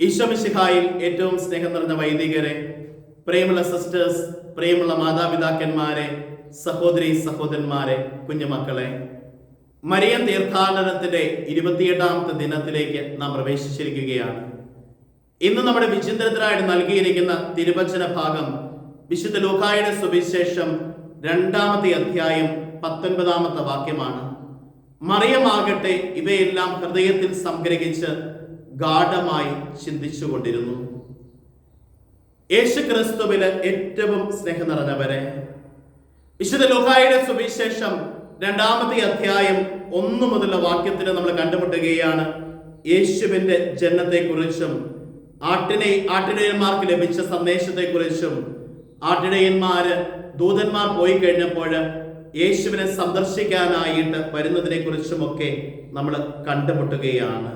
ഈശോമിശിഹായിൽ ഏറ്റവും സ്നേഹം നിറഞ്ഞ വൈദികരെ പ്രേമുള്ള സിസ്റ്റേഴ്സ് പ്രേമുള്ള മാതാപിതാക്കന്മാരെ സഹോദരി സഹോദരന്മാരെ കുഞ്ഞുമക്കളെ മരിയൻ തീർത്ഥാടനത്തിന്റെ ഇരുപത്തിയെട്ടാമത്തെ ദിനത്തിലേക്ക് നാം പ്രവേശിച്ചിരിക്കുകയാണ്. ഇന്ന് നമ്മുടെ വിചിന്തനത്തിനായിട്ട് നൽകിയിരിക്കുന്ന തിരുവചന ഭാഗം വിശുദ്ധ ലൂക്കായുടെ സുവിശേഷം രണ്ടാമത്തെ അധ്യായം പത്തൊൻപതാമത്തെ വാക്യമാണ്. മറിയമാകട്ടെ ഇവയെല്ലാം ഹൃദയത്തിൽ സംഗ്രഹിച്ച് ഗാഠമായി ചിന്തിച്ചുകൊണ്ടിരുന്നു. യേശു ക്രിസ്തുവിന് ഏറ്റവും സ്നേഹം നിറഞ്ഞവരെ വിശുദ്ധ ലൂക്കായുടെ സുവിശേഷം രണ്ടാമത്തെ അധ്യായം ഒന്നു മുതലുള്ള വാക്യത്തിൽ നമ്മൾ കണ്ടുമുട്ടുകയാണ്. യേശുവിന്റെ ജനത്തെക്കുറിച്ചും ആട്ടിനെ ആട്ടിടയന്മാർക്ക് ലഭിച്ച സന്ദേശത്തെക്കുറിച്ചും ആട്ടിടയന്മാര് ദൂതന്മാർ പോയി കഴിഞ്ഞപ്പോൾ യേശുവിനെ സന്ദർശിക്കാനായിട്ട് വരുന്നതിനെ കുറിച്ചുമൊക്കെ നമ്മൾ കണ്ടുമുട്ടുകയാണ്.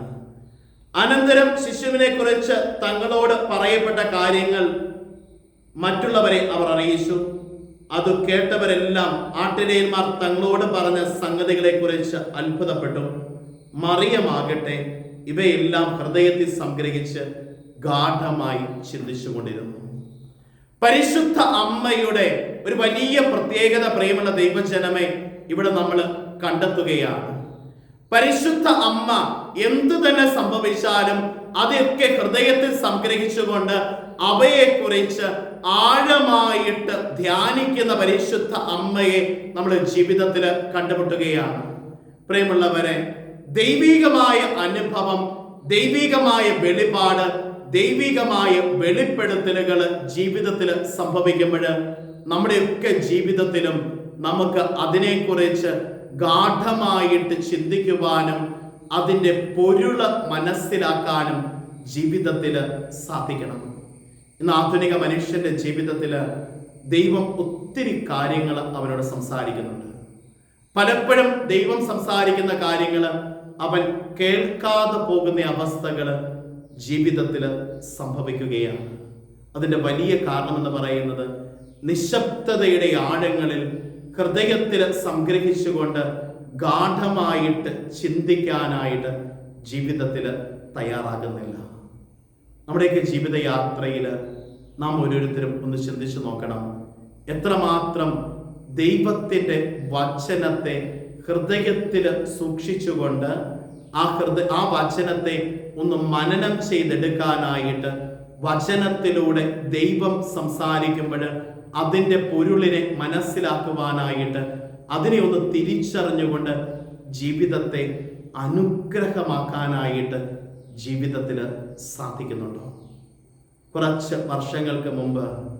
അനന്തരം ശിശുവിനെ കുറിച്ച് തങ്ങളോട് പറയപ്പെട്ട കാര്യങ്ങൾ മറ്റുള്ളവരെ അവർ അറിയിച്ചു. അത് കേട്ടവരെല്ലാം ആട്ടിടയന്മാർ തങ്ങളോട് പറഞ്ഞ സംഗതികളെ കുറിച്ച് അത്ഭുതപ്പെട്ടു. മറിയമാകട്ടെ ഇവയെല്ലാം ഹൃദയത്തിൽ സംഗ്രഹിച്ച് ഗാഠമായി ചിന്തിച്ചുകൊണ്ടിരുന്നു. പരിശുദ്ധ അമ്മയുടെ ഒരു വലിയ പ്രത്യേകത പ്രിയമുള്ള ദൈവജനമേ ഇവിടെ നമ്മൾ കണ്ടെത്തുകയാണ്. പരിശുദ്ധ അമ്മ എന്തു തന്നെ സംഭവിച്ചാലും അതൊക്കെ ഹൃദയത്തിൽ സംഗ്രഹിച്ചുകൊണ്ട് അവയെ കുറിച്ച് ആഴമായിട്ട് ധ്യാനിക്കുന്ന പരിശുദ്ധ അമ്മയെ നമ്മൾ ജീവിതത്തിൽ കണ്ടുമുട്ടുകയാണ്. പ്രിയമുള്ളവരെ ദൈവികമായ അനുഭവം ദൈവികമായ വെളിപാട് ദൈവികമായ വെളിപ്പെടുത്തലുകൾ ജീവിതത്തിൽ സംഭവിക്കുമ്പോൾ നമ്മുടെയൊക്കെ ജീവിതത്തിലും നമുക്ക് അതിനെക്കുറിച്ച് ഗാഠമായിട്ട് ചിന്തിക്കുവാനും അതിന്റെ പൊരുള മനസ്സിലാക്കാനും ജീവിതത്തിൽ സാധിക്കണം. ഇന്ന് ആധുനിക മനുഷ്യന്റെ ജീവിതത്തിൽ ദൈവം ഒത്തിരി കാര്യങ്ങൾ അവനോട് സംസാരിക്കുന്നുണ്ട്. പലപ്പോഴും ദൈവം സംസാരിക്കുന്ന കാര്യങ്ങൾ അവൻ കേൾക്കാതെ പോകുന്ന അവസ്ഥകൾ ജീവിതത്തിൽ സംഭവിക്കുകയാണ്. അതിന്റെ വലിയ കാരണം എന്ന് പറയുന്നത് നിശബ്ദതയുടെ ആഴങ്ങളിൽ ഹൃദയത്തിൽ സംഗ്രഹിച്ചുകൊണ്ട് ഗാഠമായിട്ട് ചിന്തിക്കാനായിട്ട് ജീവിതത്തിൽ തയ്യാറാകുന്നില്ല. നമ്മുടെയൊക്കെ ജീവിതയാത്രയിൽ നാം ഓരോരുത്തരും ഒന്ന് ചിന്തിച്ചു നോക്കണം. എത്രമാത്രം ദൈവത്തിന്റെ വചനത്തെ ഹൃദയത്തിൽ സൂക്ഷിച്ചുകൊണ്ട് ആ ഹൃദയ ആ വചനത്തെ ഒന്ന് മനനം ചെയ്തെടുക്കാനായിട്ട് വചനത്തിലൂടെ ദൈവം സംസാരിക്കുമ്പോൾ അതിന്റെ പൊരുളിനെ മനസ്സിലാക്കുവാനായിട്ട് അതിനെ ഒന്ന് തിരിച്ചറിഞ്ഞുകൊണ്ട് ജീവിതത്തെ അനുഗ്രഹമാക്കാനായിട്ട് ജീവിതത്തിൽ സാധിക്കുന്നുണ്ടോ? കുറച്ച് വർഷങ്ങൾക്ക് മുമ്പ്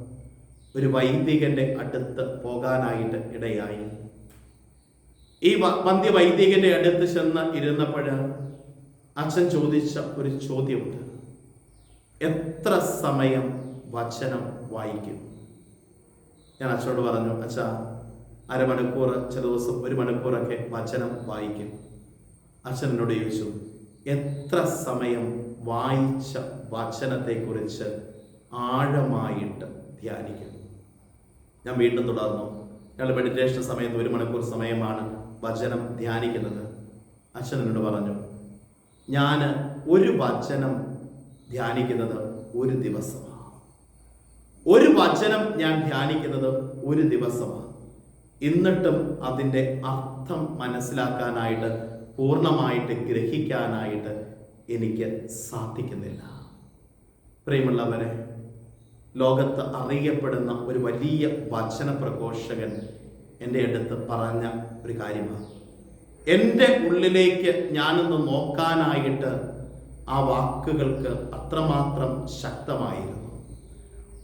ഒരു വൈദികന്റെ അടുത്ത് പോകാനായിട്ട് ഇടയായി. ഈ വന്ധ്യ വൈദികന്റെ അടുത്ത് ചെന്ന് ഇരുന്നപ്പോൾ അച്ഛൻ ചോദിച്ച ഒരു ചോദ്യമുണ്ട്. എത്ര സമയം വചനം വായിക്കും? ഞാൻ അച്ഛനോട് പറഞ്ഞു അച്ഛ അരമണിക്കൂർ ചില ദിവസം ഒരു മണിക്കൂറൊക്കെ വചനം വായിക്കും. അച്ഛൻ എന്നോട് ചോദിച്ചു എത്ര സമയം വായിച്ച വചനത്തെക്കുറിച്ച് ആഴമായിട്ട് ധ്യാനിക്കും? ഞാൻ വീണ്ടും തുടർന്നു ഞങ്ങൾ മെഡിറ്റേഷൻ സമയത്ത് ഒരു മണിക്കൂർ സമയമാണ് വചനം ധ്യാനിക്കുന്നത്. അച്ഛൻ എന്നോട് പറഞ്ഞു ഞാൻ ഒരു വചനം ധ്യാനിക്കുന്നത് ഒരു ദിവസമാണ്. ഒരു വചനം ഞാൻ ധ്യാനിക്കുന്നത് ഒരു ദിവസമാണ്. എന്നിട്ടും അതിന്റെ അർത്ഥം മനസ്സിലാക്കാനായിട്ട് പൂർണമായിട്ട് ഗ്രഹിക്കാനായിട്ട് എനിക്ക് സാധിക്കുന്നില്ല. പ്രിയമുള്ളവരെ ലോകത്ത് അറിയപ്പെടുന്ന ഒരു വലിയ വചന പ്രഘോഷകൻ എന്റെ അടുത്ത് പറഞ്ഞ ഒരു കാര്യമാണ്. എന്റെ ഉള്ളിലേക്ക് ഞാനൊന്ന് നോക്കാനായിട്ട് ആ വാക്കുകൾക്ക് അത്രമാത്രം ശക്തമായിരുന്നു.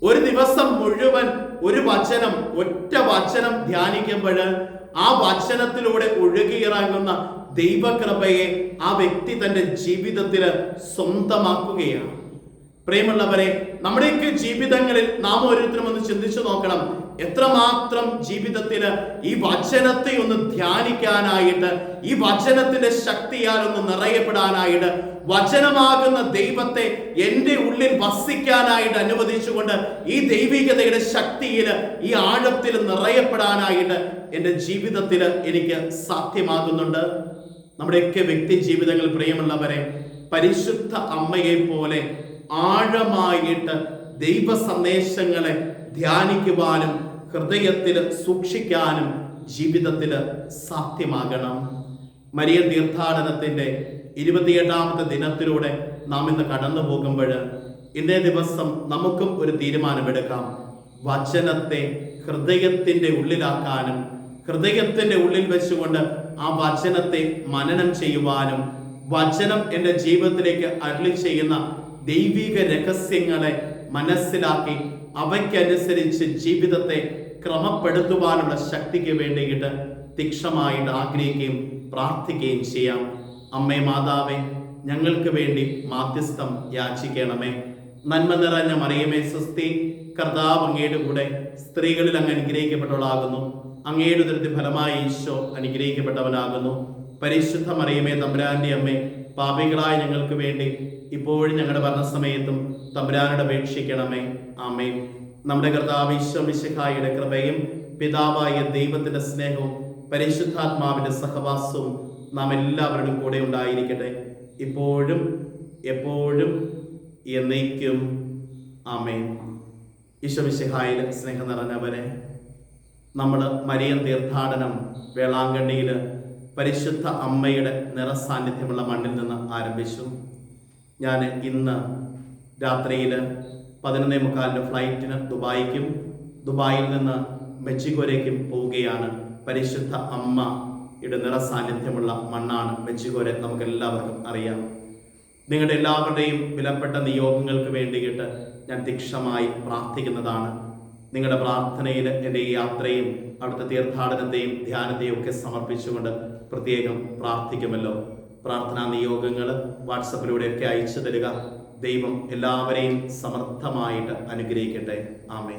ഒരു ദിവസം മുഴുവൻ ഒരു വചനം ഒറ്റ വചനം ധ്യാനിക്കുമ്പോൾ ആ വചനത്തിലൂടെ ഒഴുകിയിറങ്ങുന്ന ദൈവകൃപയെ ആ വ്യക്തി തന്റെ ജീവിതത്തിൽ സ്വന്തമാക്കുകയാണ്. പ്രിയമുള്ളവരെ നമ്മുടെയൊക്കെ ജീവിതങ്ങളിൽ നാം ഓരോരുത്തരും ഒന്ന് ചിന്തിച്ചു നോക്കണം. എത്രമാത്രം ജീവിതത്തിൽ ഈ വചനത്തെ ഒന്ന് ധ്യാനിക്കാനായിട്ട് ഈ വചനത്തിന്റെ ശക്തിയാൽ ഒന്ന് നിറയപ്പെടാനായിട്ട് വചനമാകുന്ന ദൈവത്തെ എന്റെ ഉള്ളിൽ വസിക്കാനായിട്ട് അനുവദിച്ചുകൊണ്ട് ഈ ദൈവികതയുടെ ശക്തിയിൽ ഈ ആഴത്തിൽ നിറയപ്പെടാനായിട്ട് എന്റെ ജീവിതത്തിൽ എനിക്ക് സാധ്യമാകുന്നുണ്ട്. നമ്മുടെയൊക്കെ വ്യക്തി ജീവിതങ്ങൾ പ്രിയമുള്ളവരെ പരിശുദ്ധ അമ്മയെ പോലെ ആഴമായിട്ട് ദൈവ സന്ദേശങ്ങളെ ധ്യാനിക്കുവാനും ഹൃദയത്തിൽ സൂക്ഷിക്കാനും ജീവിതത്തിൽ സാധ്യമാകണം. മരിയ തീർത്ഥാടനത്തിന്റെ ഇരുപത്തിയെട്ടാമത്തെ ദിനത്തിലൂടെ നാം ഇന്ന് കടന്നു പോകുമ്പോൾ ഇന്നേ ദിവസം നമുക്കും ഒരു തീരുമാനമെടുക്കാം. വചനത്തെ ഹൃദയത്തിന്റെ ഉള്ളിലാക്കാനും ഹൃദയത്തിന്റെ ഉള്ളിൽ വെച്ചുകൊണ്ട് ആ വചനത്തെ മനനം ചെയ്യുവാനും വചനം എന്റെ ജീവിതത്തിലേക്ക് അരുളി ചെയ്യുന്ന ദൈവിക രഹസ്യങ്ങളെ മനസ്സിലാക്കി അവയ്ക്കനുസരിച്ച് ജീവിതത്തെ ക്രമപ്പെടുത്തുവാനുള്ള ശക്തിക്ക് വേണ്ടിയിട്ട് തീക്ഷമായിട്ട് ആഗ്രഹിക്കുകയും പ്രാർത്ഥിക്കുകയും ചെയ്യാം. അമ്മേ മാതാവേ ഞങ്ങൾക്ക് വേണ്ടി മാധ്യസ്ഥം യാചിക്കണമേ. നന്മ നിറഞ്ഞ മറിയമേ സുസ്തി കർത്താവ് അങ്ങയുടെ കൂടെ സ്ത്രീകളിൽ അങ്ങ് അനുഗ്രഹിക്കപ്പെട്ടവളാകുന്നു. അങ്ങയുടെ ദൃതി ഫലമായി ഈശോ അനുഗ്രഹിക്കപ്പെട്ടവനാകുന്നു. പരിശുദ്ധ മറിയമേ തമ്പുരാന്റെ അമ്മേ പാപികളായ ഞങ്ങൾക്ക് വേണ്ടി ഇപ്പോഴും ഞങ്ങളുടെ ഭരണസമയത്തും തമ്പുരാനോട് അപേക്ഷിക്കണമേ. ആമേ നമ്മുടെ കർത്താവ് ഈശോ കൃപയും പിതാവായ ദൈവത്തിന്റെ സ്നേഹവും പരിശുദ്ധാത്മാവിന്റെ സഹവാസവും നാം എല്ലാവരുടെയും കൂടെ ഉണ്ടായിരിക്കട്ടെ. ഇപ്പോഴും എപ്പോഴും എന്നേക്കും. ആമേ ഈശോമിശിഹായിൽ സ്നേഹം നിറഞ്ഞവരെ നമ്മൾ മരിയൻ തീർത്ഥാടനം വേളാങ്കണ്ണിയിൽ പരിശുദ്ധ അമ്മയുടെ നിറസാന്നിധ്യമുള്ള മണ്ണിൽ നിന്ന് ആരംഭിച്ചു. ഞാൻ ഇന്ന് രാത്രിയിൽ പതിനൊന്നേ മുക്കാലിന്റെ ഫ്ലൈറ്റിന് ദുബായിക്കും ദുബായിൽ നിന്ന് മെച്ചിക്കോരേക്കും പോവുകയാണ്. പരിശുദ്ധ അമ്മയുടെ നിറസാന്നിധ്യമുള്ള മണ്ണാണ് മെച്ചിക്കോര നമുക്ക് എല്ലാവർക്കും അറിയാം. നിങ്ങളുടെ എല്ലാവരുടെയും വിലപ്പെട്ട നിയോഗങ്ങൾക്ക് വേണ്ടിയിട്ട് ഞാൻ തീക്ഷമായി പ്രാർത്ഥിക്കുന്നതാണ്. നിങ്ങളുടെ പ്രാർത്ഥനയിൽ എന്റെ ഈ യാത്രയും അവിടുത്തെ തീർത്ഥാടനത്തെയും ധ്യാനത്തെയും ഒക്കെ സമർപ്പിച്ചുകൊണ്ട് പ്രത്യേകം പ്രാർത്ഥിക്കുമല്ലോ. പ്രാർത്ഥനാ നിയോഗങ്ങൾ വാട്സപ്പിലൂടെയൊക്കെ അയച്ചു തരിക. ദൈവം എല്ലാവരെയും സമർത്ഥമായിട്ട് അനുഗ്രഹിക്കട്ടെ. ആമേ